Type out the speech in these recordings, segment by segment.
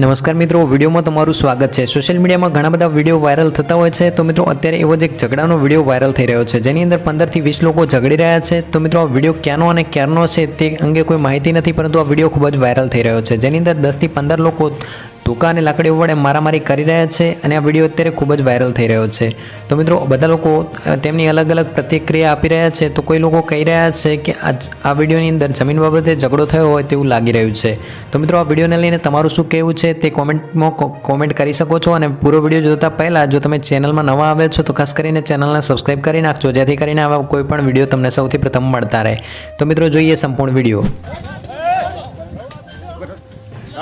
નમસ્કાર મિત્રો, વિડીયોમાં તમારું સ્વાગત છે. સોશિયલ મીડિયામાં ઘણા બધા વીડિયો વાયરલ થતા હોય છે. તો મિત્રો, અત્યારે એવો જ એક ઝઘડાનો વીડિયો વાયરલ થઈ રહ્યો છે. જેની અંદર પંદરથી વીસ લોકો ઝઘડી રહ્યા છે. તો મિત્રો, આ વીડિયો ક્યાંનો અને ક્યારનો છે તે અંગે કોઈ માહિતી નથી, પરંતુ આ વીડિયો ખૂબ જ વાયરલ થઈ રહ્યો છે. જેની અંદર દસથી પંદર લોકો ટૂંકા અને લાકડીઓ વડે મારામારી કરી રહ્યા છે અને આ વીડિયો અત્યારે ખૂબ જ વાયરલ થઈ રહ્યો છે. તો મિત્રો, બધા લોકો તેમની અલગ અલગ પ્રતિક્રિયા આપી રહ્યા છે. તો કોઈ લોકો કહી રહ્યા છે કે આ વિડીયોની અંદર જમીન બાબતે ઝઘડો થયો હોય તેવું લાગી રહ્યું છે. તો મિત્રો, આ વિડીયોને લઈને તમારું શું કહેવું છે તે કોમેન્ટમાં કોમેન્ટ કરી શકો છો અને પૂરો વીડિયો જોતા પહેલાં જો તમે ચેનલમાં નવા આવ્યા છો તો ખાસ કરીને ચેનલને સબસ્ક્રાઇબ કરી નાખજો, જેથી કરીને આવા કોઈ પણ વીડિયો તમને સૌથી પ્રથમ મળતા રહે. તો મિત્રો, જોઈએ સંપૂર્ણ વીડિયો.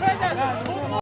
şöyle.